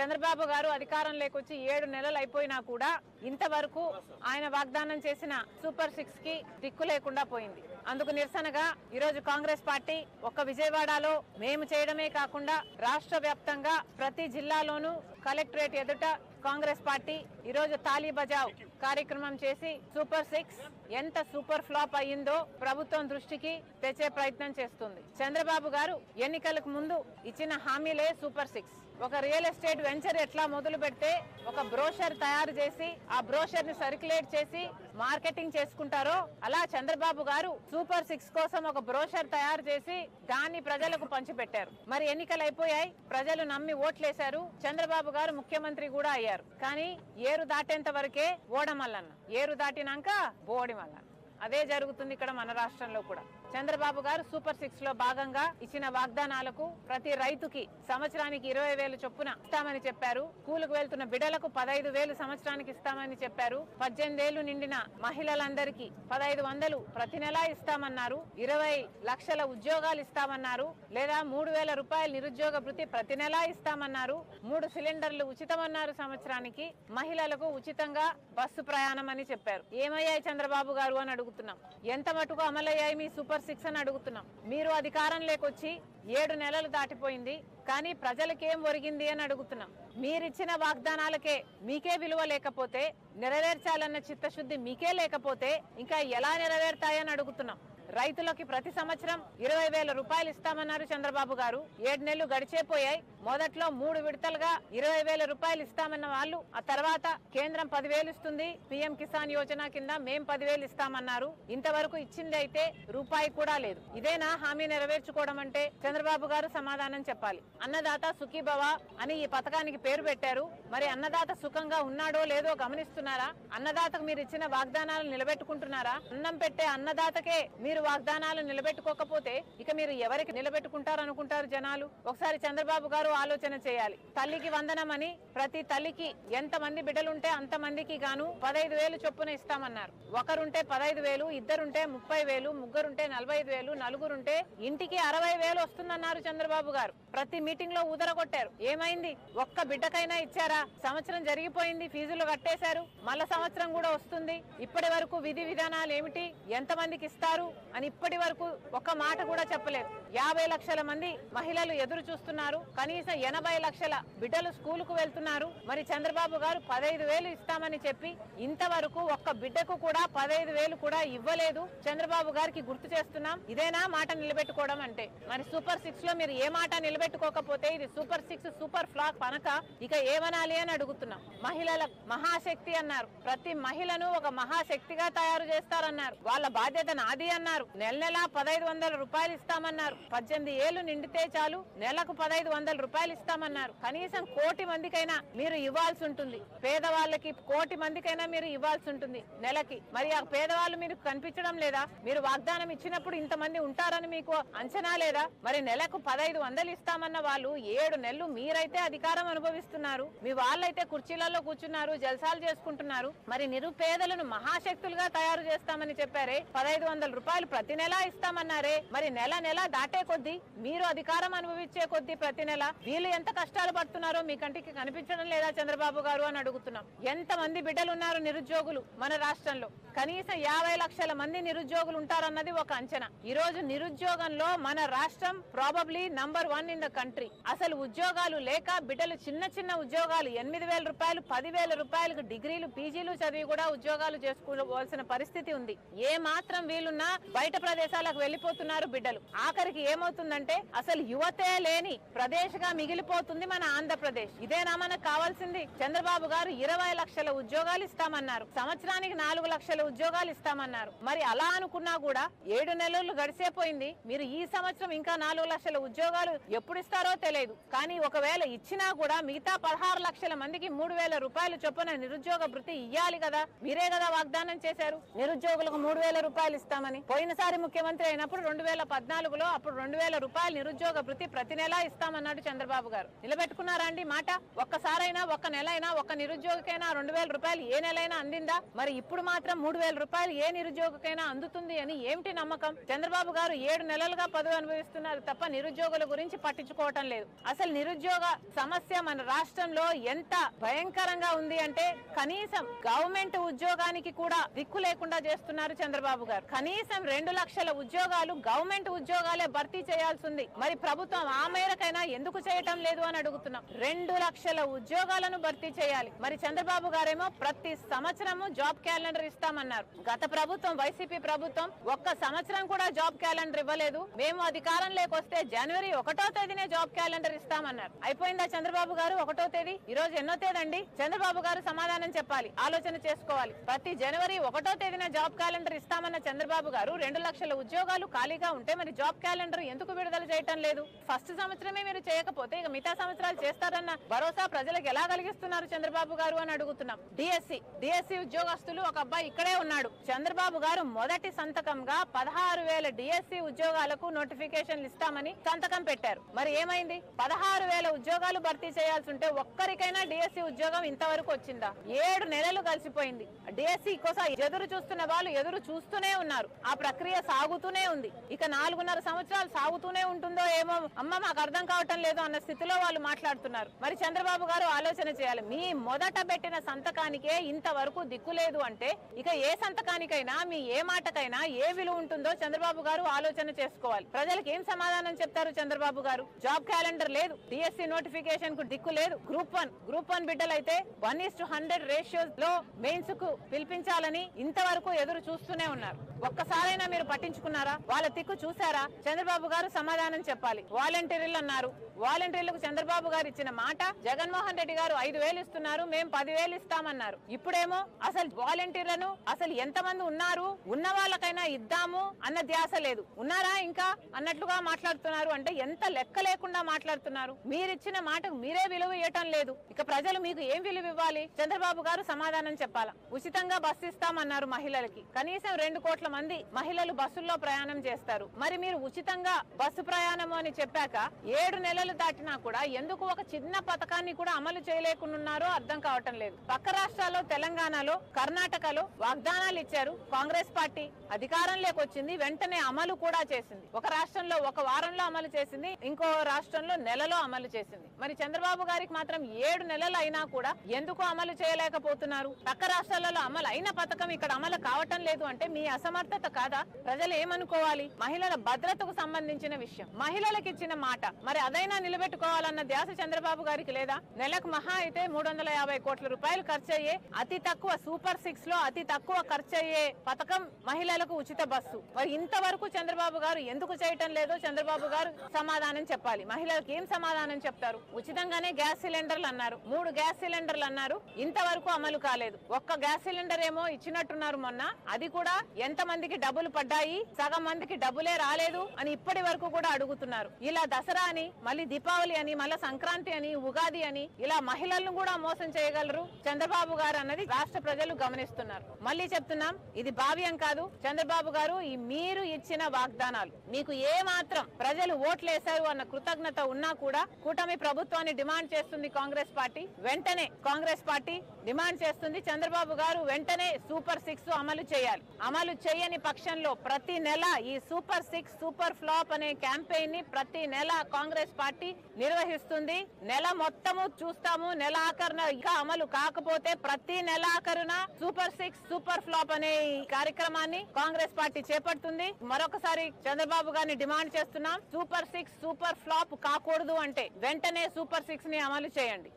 చంద్రబాబు గారు అధికారం లేకొచ్చి ఏడు నెలలు అయిపోయినా కూడా ఇంతవరకు ఆయన వాగ్దానం చేసిన సూపర్ సిక్స్కి దిక్కు లేకుండా పోయింది. అందుకు నిరసనగా ఈరోజు కాంగ్రెస్ పార్టీ ఒక్క విజయవాడలో మేము చేయడమే కాకుండా రాష్ట్ర వ్యాప్తంగా ప్రతి జిల్లాలోనూ కలెక్టరేట్ ఎదుట కాంగ్రెస్ పార్టీ ఈరోజు తాలీ బజావ్ కార్యక్రమం చేసి సూపర్ సిక్స్ ఎంత సూపర్ ఫ్లాప్ అయ్యిందో ప్రభుత్వం దృష్టికి తెచ్చే ప్రయత్నం చేస్తుంది. చంద్రబాబు గారు ఎన్నికలకు ముందు ఇచ్చిన హామీలే సూపర్ సిక్స్. ఒక రియల్ ఎస్టేట్ వెంచర్ ఎట్లా మొదలు పెడితే ఒక బ్రోషర్ తయారు చేసి ఆ బ్రోషర్ని సర్క్యులేట్ చేసి మార్కెటింగ్ చేసుకుంటారో అలా చంద్రబాబు గారు సూపర్ సిక్స్ కోసం ఒక బ్రోషర్ తయారు చేసి దాన్ని ప్రజలకు పంచిపెట్టారు. మరి ఎన్నికలు అయిపోయాయి ప్రజలు నమ్మి ఓట్లేశారు చంద్రబాబు గారు ముఖ్యమంత్రి కూడా అయ్యారు. కానీ ఏరు దాటేంత వరకే ఓడమల్లన్న ఏరు దాటినాక బోడిమల్లన్న. అదే జరుగుతుంది ఇక్కడ మన రాష్ట్రంలో కూడా. చంద్రబాబు గారు సూపర్ సిక్స్లో భాగంగా ఇచ్చిన వాగ్దానాలకు ప్రతి రైతుకి సంవత్సరానికి ఇరవై వేలు చొప్పున ఇస్తామని చెప్పారు. స్కూలుకు వెళ్తున్న బిడలకు పదహైదు వేలు సంవత్సరానికి ఇస్తామని చెప్పారు. పద్దెనిమిదేళ్ళు నిండిన మహిళలందరికీ పదహైదు వందలు ప్రతి నెలా ఇస్తామన్నారు. ఇరవై లక్షల ఉద్యోగాలు ఇస్తామన్నారు. లేదా మూడు వేల రూపాయల నిరుద్యోగ భృతి ప్రతి నెలా ఇస్తామన్నారు. మూడు సిలిండర్లు ఉచితమన్నారు సంవత్సరానికి. మహిళలకు ఉచితంగా బస్సు ప్రయాణం అని చెప్పారు. ఏమయ్యాయి చంద్రబాబు గారు అని అడుగుతున్నాం. ఎంత మటుకు అమలయ్యాయి మీ సూపర్ సిక్స్ అని అడుగుతున్నాం. మీరు అధికారం లేకొచ్చి ఏడు నెలలు దాటిపోయింది కానీ ప్రజలకేం ఒరిగింది అని అడుగుతున్నాం. మీరిచ్చిన వాగ్దానాలకే మీకే విలువ లేకపోతే నెరవేర్చాలన్న చిత్తశుద్ధి మీకే లేకపోతే ఇంకా ఎలా నెరవేర్తాయని అడుగుతున్నాం. రైతులకి ప్రతి సంవత్సరం ఇరవై వేల రూపాయలు ఇస్తామన్నారు చంద్రబాబు గారు. ఏడు నెలలు గడిచేపోయాయి మొదట్లో మూడు విడతలుగా ఇరవై వేల రూపాయలు ఇస్తామన్న వాళ్ళు ఆ తర్వాత కేంద్రం పదివేలు ఇస్తుంది పిఎం కిసాన్ యోజన కింద మేం పదివేలు ఇస్తామన్నారు. ఇంతవరకు ఇచ్చింది అయితే రూపాయి కూడా లేదు. ఇదేనా హామీ నెరవేర్చుకోవడం అంటే? చంద్రబాబు గారు సమాధానం చెప్పాలి. అన్నదాత సుఖీభవ అని ఈ పథకానికి పేరు పెట్టారు. మరి అన్నదాత సుఖంగా ఉన్నాడో లేదో గమనిస్తున్నారా? అన్నదాతకు మీరు ఇచ్చిన వాగ్దానాలు నిలబెట్టుకుంటున్నారా? అన్నం పెట్టే అన్నదాతకే మీరు వాగ్దానాలు నిలబెట్టుకోకపోతే ఇక మీరు ఎవరికి నిలబెట్టుకుంటారు అనుకుంటారు జనాలు? ఒకసారి చంద్రబాబు గారు ఆలోచన చేయాలి. తల్లికి వందనం అని ప్రతి తల్లికి ఎంత మంది బిడ్డలుంటే అంత మందికి గాను పదహైదు వేలు చొప్పున ఇస్తామన్నారు. ఒకరుంటే పదహైదు వేలు ఇద్దరుంటే ముప్పై వేలు ముగ్గురుంటే నలభై ఐదు వేలు నలుగురుంటే ఇంటికి అరవై వేలు వస్తుందన్నారు చంద్రబాబు గారు. ప్రతి మీటింగ్లో ఊదరగొట్టారు. ఏమైంది? ఒక్క బిడ్డకైనా ఇచ్చారా? సంవత్సరం జరిగిపోయింది ఫీజులు కట్టేశారు. మళ్ళా సంవత్సరం కూడా వస్తుంది. ఇప్పటి వరకు విధి విధానాలు ఏమిటి? ఎంత మందికి ఇస్తారు? అని ఇప్పటి వరకు ఒక్క మాట కూడా చెప్పలేదు. యాభై లక్షల మంది మహిళలు ఎదురు చూస్తున్నారు. కనీసం ఎనభై లక్షల బిడ్డలు స్కూల్కు వెళ్తున్నారు. మరి చంద్రబాబు గారు పదహైదు వేలు ఇస్తామని చెప్పి ఇంతవరకు ఒక్క బిడ్డకు కూడా పదహైదు వేలు కూడా ఇవ్వలేదు. చంద్రబాబు గారికి గుర్తు చేస్తున్నాం ఇదేనా మాట నిలబెట్టుకోవడం అంటే. మరి సూపర్ సిక్స్లో మీరు ఏ మాట నిలబెట్టుకోకపోతే ఇది సూపర్ సిక్స్ సూపర్ ఫ్లాక్ అనక ఇక ఏమనాలి అని అడుగుతున్నాం. మహిళల మహాశక్తి అన్నారు. ప్రతి మహిళను ఒక మహాశక్తిగా తయారు చేస్తారన్నారు. వాళ్ళ బాధ్యత నాది అన్నారు. నెల నెల పదహైదు వందల రూపాయలు ఇస్తామన్నారు. పద్దెనిమిది ఏళ్ళు నిండితే చాలు నెలకు పదహైదు వందల రూపాయలు ఇస్తామన్నారు. కనీసం కోటి మందికైనా మీరు ఇవ్వాల్సి ఉంటుంది. పేదవాళ్ళకి కోటి మందికైనా మీరు ఇవ్వాల్సి ఉంటుంది నెలకి. మరి ఆ పేదవాళ్ళు మీరు కనిపించడం లేదా? మీరు వాగ్దానం ఇచ్చినప్పుడు ఇంతమంది ఉంటారని మీకు అంచనా లేదా? మరి నెలకు పదహైదు వందలు ఇస్తామన్న వాళ్ళు ఏడు నెలలు మీరైతే అధికారం అనుభవిస్తున్నారు. మీ వాళ్ళైతే కుర్చీలలో కూర్చున్నారు జల్సాలు చేసుకుంటున్నారు. మరి నిరుపేదలను మహాశక్తులుగా తయారు చేస్తామని చెప్పారే. పదహైదు వందల రూపాయలు ప్రతి నెల ఇస్తామన్నారే. మరి నెల నెల దాటే కొద్దీ మీరు అధికారం అనుభవించే కొద్దీ ప్రతి నెల వీళ్ళు ఎంత కష్టాలు పడుతున్నారో మీ కంటికి కనిపించడం లేదా చంద్రబాబు గారు అని అడుగుతున్నాం. ఎంత మంది బిడ్డలు ఉన్నారు నిరుద్యోగులు మన రాష్ట్రంలో? కనీసం యాభై లక్షల మంది నిరుద్యోగులు ఉంటారన్నది ఒక అంచనా. ఈ రోజు నిరుద్యోగంలో మన రాష్ట్రం probably number one in the country అసలు ఉద్యోగాలు లేక బిడ్డలు చిన్న చిన్న ఉద్యోగాలు ఎనిమిది వేల రూపాయలు పదివేల రూపాయలకు డిగ్రీలు పీజీలు చదివి కూడా ఉద్యోగాలు చేసుకోవాల్సిన పరిస్థితి ఉంది. ఏ మాత్రం వీలున్నా బయట ప్రదేశాలకు వెళ్ళిపోతున్నారు బిడ్డలు. ఆఖరికి ఏమవుతుందంటే అసలు యువతే లేని ప్రదేశ్గా మిగిలిపోతుంది మన ఆంధ్రప్రదేశ్. ఇదేనా మనకు కావాల్సింది? చంద్రబాబు గారు ఇరవై లక్షల ఉద్యోగాలు ఇస్తామన్నారు. సంవత్సరానికి నాలుగు లక్షల ఉద్యోగాలు ఇస్తామన్నారు. మరి అలా అనుకున్నా కూడా ఏడు నెలలు గడిసేపోయింది మీరు ఈ సంవత్సరం ఇంకా నాలుగు లక్షల ఉద్యోగాలు ఎప్పుడు ఇస్తారో తెలియదు. కానీ ఒకవేళ ఇచ్చినా కూడా మిగతా పదహారు లక్షల మందికి మూడు వేల రూపాయలు చొప్పున నిరుద్యోగ భృతి ఇయ్యాలి కదా. మీరే కదా వాగ్దానం చేశారు. నిరుద్యోగులకు మూడు వేల రూపాయలు ఇస్తామని. పోయినసారి ముఖ్యమంత్రి అయినప్పుడు రెండు వేల పద్నాలుగులో అప్పుడు రెండు వేల రూపాయలు నిరుద్యోగ వృత్తి ప్రతి నెలా ఇస్తామన్నాడు చంద్రబాబు గారు. నిలబెట్టుకున్నారా అండి మాట? ఒక్కసారైనా ఒక్క నెల అయినా ఒక్క నిరుద్యోగికైనా రెండు వేల రూపాయలు ఏ నెలైనా అందిందా? మరి ఇప్పుడు మాత్రం మూడు వేల రూపాయలు ఏ నిరుద్యోగికైనా అందుతుంది అని ఏమిటి నమ్మకం? చంద్రబాబు గారు ఏడు నెలలుగా పదవి అనుభవిస్తున్నారు తప్ప నిరుద్యోగుల గురించి పట్టించుకోవటం లేదు. అసలు నిరుద్యోగ సమస్య మన రాష్ట్రంలో ఎంత భయంకరంగా ఉంది అంటే కనీసం గవర్నమెంట్ ఉద్యోగానికి కూడా దిక్కు లేకుండా చేస్తున్నారు చంద్రబాబు గారు. కనీసం రెండు లక్షల ఉద్యోగాలు గవర్నమెంట్ ఉద్యోగాలే భర్తీ చేయాల్సి ఉంది మరి ప్రభుత్వం ఆ మేరకైనా ఎందుకు చేయటం లేదు అని అడుగుతున్నాం. రెండు లక్షల ఉద్యోగాలను భర్తీ చేయాలి. మరి చంద్రబాబు గారేమో ప్రతి సంవత్సరము జాబ్ క్యాలెండర్ ఇస్తామన్నారు. గత ప్రభుత్వం వైసీపీ ప్రభుత్వం ఒక్క సంవత్సరం కూడా జాబ్ క్యాలెండర్ ఇవ్వలేదు. మేము అధికారం వస్తే జనవరి ఒకటో తేదీనే జాబ్ క్యాలెండర్ ఇస్తామన్నారు. అయిపోయిందా చంద్రబాబు గారు ఒకటో తేదీ? ఈ రోజు ఎన్నో తేదండి? చంద్రబాబు గారు సమాధానం చెప్పాలి ఆలోచన చేసుకోవాలి. ప్రతి జనవరి ఒకటో తేదీన జాబ్ క్యాలెండర్ ఇస్తామన్న చంద్రబాబు గారు రెండు లక్షల ఉద్యోగాలు ఖాళీగా ఉంటే మరి జాబ్ క్యాలెండర్ ఎందుకు విడుదల చేయటం లేదు? ఫస్ట్ సంవత్సరమే మీరు చేయకపోతే ఇక మిగతా సంవత్సరాలు చేస్తారన్న భరోసా ప్రజలకు ఎలా కలిగిస్తున్నారు చంద్రబాబు గారు అని అడుగుతున్నాం. డిఎస్సి డిఎస్సి ఉద్యోగస్తులు ఒక అబ్బాయి ఇక్కడే ఉన్నాడు. చంద్రబాబు గారు మొదటి సంతకంగా పదహారు వేల డిఎస్సి ఉద్యోగాలకు నోటిఫికేషన్లు ఇస్తామని సంతకం పెట్టారు. మరి ఏమైంది? పదహారు వేల ఉద్యోగాలు భర్తీ చేయాల్సి ఉంటే ఒక్కరికైనా డిఎస్సి ఉద్యోగం ఇంతవరకు వచ్చిందా? ఏడు నెలలు కలిసిపోయింది. డిఎస్సి కోసం ఎదురు చూస్తున్న వాళ్ళు ఎదురు చూస్తూనే ఉన్నారు. ఆ ప్రక్రియ సాగుతూనే ఉంది. ఇక నాలుగున్నర సంవత్సరాలు సాగుతూనే ఉంటుందో ఏమో అమ్మ మాకు అర్థం కావటం లేదు అన్న స్థితిలో వాళ్ళు మాట్లాడుతున్నారు. మరి చంద్రబాబు గారు ఆలోచన చేయాలి. మీ మొదట పెట్టిన సంతకానికే ఇంతవరకు దిక్కు లేదు అంటే ఇక ఏ సంతకానికైనా మీ ఏ మాటకైనా ఏ విలువ ఉంటుందో చంద్రబాబు గారు ఆలోచన చేసుకోవాలి. ప్రజలకు ఏం సమాధానం చెప్తారు చంద్రబాబు గారు? జాబ్ క్యాలెండర్ లేదు. డిఎస్సి నోటిఫికేషన్కు దిక్కు లేదు. గ్రూప్ వన్ గ్రూప్ వన్ బిడ్డలైతే వన్ ఇస్ టు హండ్రెడ్ రేషియోస్లో మెయిన్స్కు పిలిపించాలని ఇంతవరకు ఎదురు చూస్తూనే ఉన్నారు. ఒక్కసారైనా మీరు పట్టించుకున్నారా? వాళ్ళ తిక్కు చూసారా చంద్రబాబు గారు సమాధానం చెప్పాలి. వాలంటీర్లు అన్నారు. వాలంటీర్లకు చంద్రబాబు గారు ఇచ్చిన మాట జగన్మోహన్ రెడ్డి గారు ఐదు వేలు ఇస్తున్నారు మేము పదివేలు ఇస్తామన్నారు. ఇప్పుడేమో అసలు వాలంటీర్లను అసలు ఎంతమంది ఉన్నారు? ఉన్న వాళ్ళకైనా ఇద్దాము అన్న ధ్యాస లేదు. ఉన్నారా ఇంకా? అన్నట్లుగా మాట్లాడుతున్నారు అంటే ఎంత లెక్క లేకుండా మాట్లాడుతున్నారు? మీరిచ్చిన మాటకు మీరే విలువ ఇవ్వటం లేదు. ఇక ప్రజలు మీకు ఏం విలువ ఇవ్వాలి? చంద్రబాబు గారు సమాధానం చెప్పాలా? ఉచితంగా బస్సు ఇస్తామన్నారు మహిళలకి. కనీసం రెండు కోట్ల మంది మహిళ మహిళలు బస్సుల్లో ప్రయాణం చేస్తారు. మరి మీరు ఉచితంగా బస్సు ప్రయాణం అని చెప్పాక ఏడు నెలలు దాటినా కూడా ఎందుకు ఒక చిన్న పథకాన్ని కూడా అమలు చేయలేకున్నారో అర్థం కావటం లేదు. పక్క రాష్ట్రాల్లో తెలంగాణలో కర్ణాటకలో వాగ్దానాలు ఇచ్చారు. కాంగ్రెస్ పార్టీ అధికారంలోకి వచ్చింది వెంటనే అమలు కూడా చేసింది. ఒక రాష్ట్రంలో ఒక వారంలో అమలు చేసింది ఇంకో రాష్ట్రంలో నెలలో అమలు చేసింది. మరి చంద్రబాబు గారికి మాత్రం ఏడు నెలలు అయినా కూడా ఎందుకు అమలు చేయలేకపోతున్నారు? పక్క రాష్ట్రాలలో అమలు అయిన పథకం ఇక్కడ అమలు కావటం లేదు అంటే మీ అసమర్థత కాదా? ప్రజలు ఏమనుకోవాలి మహిళల భద్రతకు సంబంధించిన విషయం. మహిళలకు ఇచ్చిన మాట. మరి అదైనా నిలబెట్టుకోవాలన్న ధ్యాస చంద్రబాబు గారికి లేదా? నెలకు మహా అయితే మూడు వందల యాభై కోట్ల రూపాయలు ఖర్చు అయ్యే అతి తక్కువ సూపర్ సిక్స్లో అతి తక్కువ ఖర్చు అయ్యే పథకం మహిళలకు ఉచిత బస్సు. మరి ఇంతవరకు చంద్రబాబు గారు ఎందుకు చేయటం లేదో చంద్రబాబు గారు సమాధానం చెప్పాలి. మహిళలకు ఏం సమాధానం చెప్తారు? ఉచితంగానే గ్యాస్ సిలిండర్లు అన్నారు. మూడు గ్యాస్ సిలిండర్లు అన్నారు. ఇంతవరకు అమలు కాలేదు. ఒక్క గ్యాస్ సిలిండర్ ఏమో ఇచ్చినట్టున్నారు మొన్న. అది కూడా ఎంత మందికి డబ్బులు పడ్డాయి. సగం మందికి డబ్బులే రాలేదు అని ఇప్పటి వరకు కూడా అడుగుతున్నారు. ఇలా దసరా అని మళ్ళీ దీపావళి అని మళ్ళీ సంక్రాంతి అని ఉగాది అని ఇలా మహిళలను కూడా మోసం చేయగలరు? చంద్రబాబు గారు అన్నది రాష్ట్ర ప్రజలు గమనిస్తున్నారు. మళ్ళీ చెప్తున్నాం ఇది భావ్యం కాదు. చంద్రబాబు గారు ఈ మీరు ఇచ్చిన వాగ్దానాలు. మీకు ఏ మాత్రం ప్రజలు ఓట్లేశారు అన్న కృతజ్ఞత ఉన్నా కూడా కూటమి ప్రభుత్వాన్ని డిమాండ్ చేస్తుంది కాంగ్రెస్ పార్టీ. వెంటనే కాంగ్రెస్ పార్టీ డిమాండ్ చేస్తుంది చంద్రబాబు గారు. వెంటనే సూపర్ సిక్స్ అమలు చేయాలి. అమలు చేయని పక్షంలో ప్రతి నెల ఈ సూపర్ సిక్స్ సూపర్ ఫ్లాప్ అనే క్యాంపెయిన్ని ప్రతి నెల కాంగ్రెస్ పార్టీ నిర్వహిస్తుంది. నెల మొత్తము చూస్తాము. నెల ఆఖరున ఇంకా అమలు కాకపోతే ప్రతి నెల ఆఖరున సూపర్ సిక్స్ సూపర్ ఫ్లాప్ అనే ఈ కార్యక్రమాన్ని కాంగ్రెస్ పార్టీ చేపడుతుంది. మరొకసారి చంద్రబాబు గారిని డిమాండ్ చేస్తున్నాం. సూపర్ సిక్స్ సూపర్ ఫ్లాప్ కాకూడదు అంటే వెంటనే సూపర్ సిక్స్ని అమలు చేయండి.